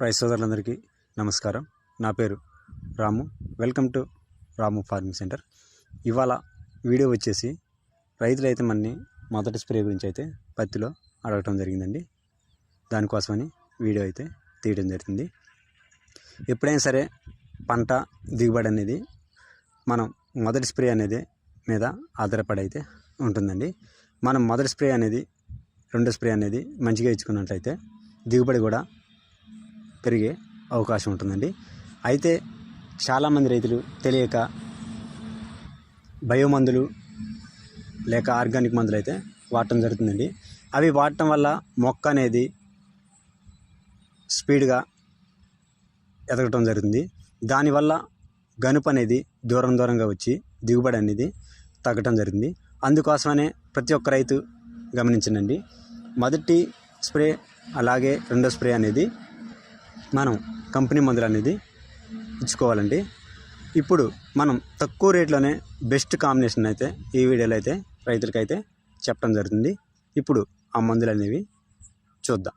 రైతు సోదరులందరికీ నమస్కారం. నా పేరు Ramu. Welcome to Ramu farming centre. ఇవాళ వీడియో వచ్చేసి రైతులు అయితే మనని మొదటి స్ప్రే గురించి అయితే పత్తిలో అడగటం జరిగిందండి. దానికోసమని వీడియో అయితే తీయడం జరిగింది ఎప్పుడైనా సరే పంట దిగుబడి అనేది మనం మొదటి స్ప్రే అనేది మీద ఆధారపడి అయితే ఉంటుందండి. మనం మొదటి స్ప్రే అనేది రెండో స్ప్రే అనేది మంచిగా ఇచ్చుకున్నట్లయితే దిగుబడి కూడా పెరిగే అవకాశం ఉంటుందండి. అయితే చాలామంది రైతులు తెలియక బయో మందులు లేక ఆర్గానిక్ మందులు అయితే వాడటం జరుగుతుందండి. అవి వాడటం వల్ల మొక్క అనేది స్పీడ్గా ఎదగటం జరుగుతుంది. దానివల్ల గనుపు అనేది దూరం దూరంగా వచ్చి దిగుబడి అనేది తగ్గటం జరిగింది అందుకోసమనే ప్రతి ఒక్క రైతు గమనించండి. మొదటి స్ప్రే అలాగే రెండో స్ప్రే అనేది మనం కంపెనీ మందులు అనేది ఇచ్చుకోవాలండి. ఇప్పుడు మనం తక్కువ రేట్లోనే బెస్ట్ కాంబినేషన్ అయితే ఈ వీడియోలో అయితే రైతులకైతే చెప్పడం జరుగుతుంది. ఇప్పుడు ఆ మందులు అనేవి చూద్దాం.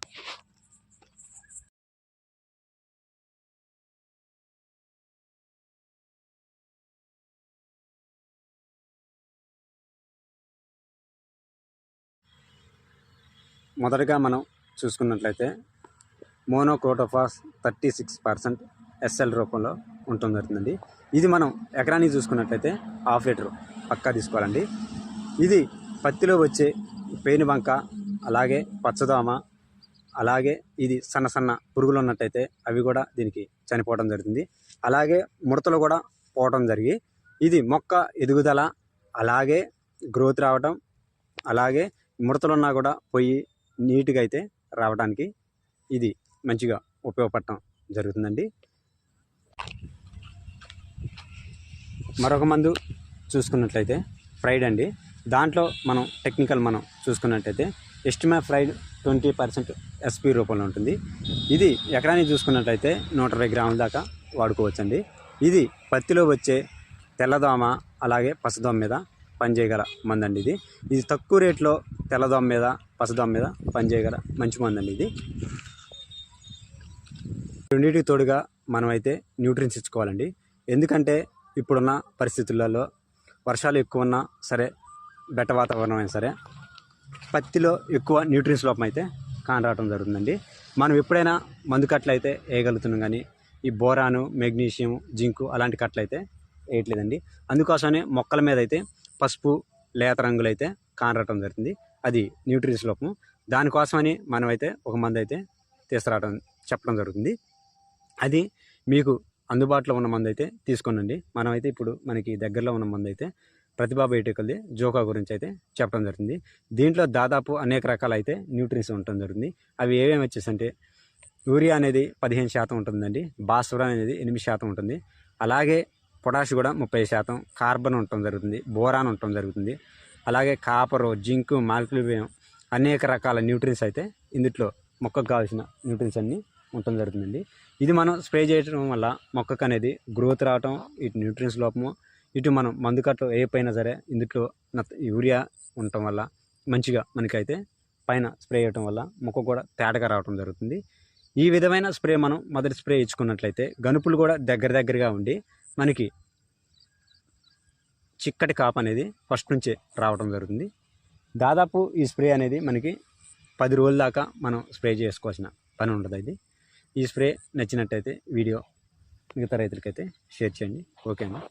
మొదటగా మనం చూసుకున్నట్లయితే monocrotophos thirty six percent SL రూపంలో ఉంటుంది జరుగుతుందండి. ఇది మనం ఎకరానికి చూసుకున్నట్లయితే హాఫ్ లీటర్ పక్కా తీసుకోవాలండి. ఇది పత్తిలో వచ్చే పేను బంక అలాగే పచ్చదోమ అలాగే ఇది సన్న సన్న పురుగులు ఉన్నట్టయితే అవి కూడా దీనికి చనిపోవడం జరుగుతుంది. అలాగే ముడతలు కూడా పోవడం జరిగి ఇది మొక్క ఎదుగుదల అలాగే గ్రోత్ రావడం అలాగే ముడతలున్నా కూడా పోయి నీట్గా అయితే రావడానికి ఇది మంచిగా ఉపయోగపడటం జరుగుతుందండి. మరొక మందు చూసుకున్నట్లయితే ఫ్రైడ్ అండి. దాంట్లో మనం టెక్నికల్ మనం చూసుకున్నట్లయితే acetamiprid twenty percent SP రూపంలో ఉంటుంది. ఇది ఎకరానికి చూసుకున్నట్లయితే నూట ఇరవై గ్రాముల దాకా వాడుకోవచ్చండి. ఇది పత్తిలో వచ్చే తెల్లదోమ అలాగే పసదోమ మీద పనిచేయగల మందండి ఇది. ఇది తక్కువ రేట్లో తెల్లదోమ మీద పసదోమ మీద పనిచేయగల మంచి మందండి ఇది. రెండింటికి తోడుగా మనమైతే న్యూట్రిన్స్ ఇచ్చుకోవాలండి. ఎందుకంటే ఇప్పుడున్న పరిస్థితులలో వర్షాలు ఎక్కువ ఉన్నా సరే బెట్ట వాతావరణం అయినా సరే పత్తిలో ఎక్కువ న్యూట్రిన్స్ లోపం అయితే కానరావటం జరుగుతుందండి. మనం ఎప్పుడైనా మందు కట్టలు అయితే వేయగలుగుతున్నాం కానీ ఈ బోరాను మెగ్నీషియం జింకు అలాంటి కట్టలు అయితే వేయట్లేదండి. అందుకోసమనే మొక్కల మీద అయితే పసుపు లేత రంగులు అయితే కానరావటం జరుగుతుంది. అది న్యూట్రిన్స్ లోపం. దానికోసమని మనమైతే ఒక మందు అయితే తీసుకురావడం చెప్పడం జరుగుతుంది. అది మీకు అందుబాటులో ఉన్న మందు అయితే తీసుకోనండి. మనమైతే ఇప్పుడు మనకి దగ్గరలో ఉన్న మందు అయితే ప్రతిభా బయోటికల్ది జోకా గురించి అయితే చెప్పడం జరిగింది దీంట్లో దాదాపు అనేక రకాల అయితే న్యూట్రిన్స్ ఉండటం జరుగుతుంది. అవి ఏమేమి వచ్చేసంటే యూరియా అనేది పదిహేను శాతం ఉంటుందండి. భాస్వరం అనేది ఎనిమిది శాతం ఉంటుంది. అలాగే పొటాష్ కూడా ముప్పై శాతం. కార్బన్ ఉండటం జరుగుతుంది. బోరాన్ ఉండటం జరుగుతుంది. అలాగే కాపరు జింకు మాల్క్యూబియం అనేక రకాల న్యూట్రిన్స్ అయితే ఇందుట్లో మొక్కకు కావాల్సిన న్యూట్రిన్స్ అన్నీ ఉండటం జరుగుతుందండి. ఇది మనం స్ప్రే చేయడం వల్ల మొక్కకు అనేది గ్రోత్ రావటం ఇటు న్యూట్రియన్స్ లోపము ఇటు మనం మందు కట్టలు వేయకపోయినా సరే ఇందులో యూరియా ఉండటం వల్ల మంచిగా మనకైతే పైన స్ప్రే చేయటం వల్ల మొక్క కూడా తేటగా రావటం జరుగుతుంది. ఈ విధమైన స్ప్రే మనం మొదటి స్ప్రే ఇచ్చుకున్నట్లయితే గనుపులు కూడా దగ్గర దగ్గరగా ఉండి మనకి చిక్కటి కాపు అనేది ఫస్ట్ నుంచే రావడం జరుగుతుంది. దాదాపు ఈ స్ప్రే అనేది మనకి పది రోజుల దాకా మనం స్ప్రే చేసుకోవాల్సిన పని ఉండదు ఇది. ఈ స్ప్రే నచ్చినట్టయితే వీడియో మిగతా రైతులకైతే షేర్ చేయండి. ఓకే అండి.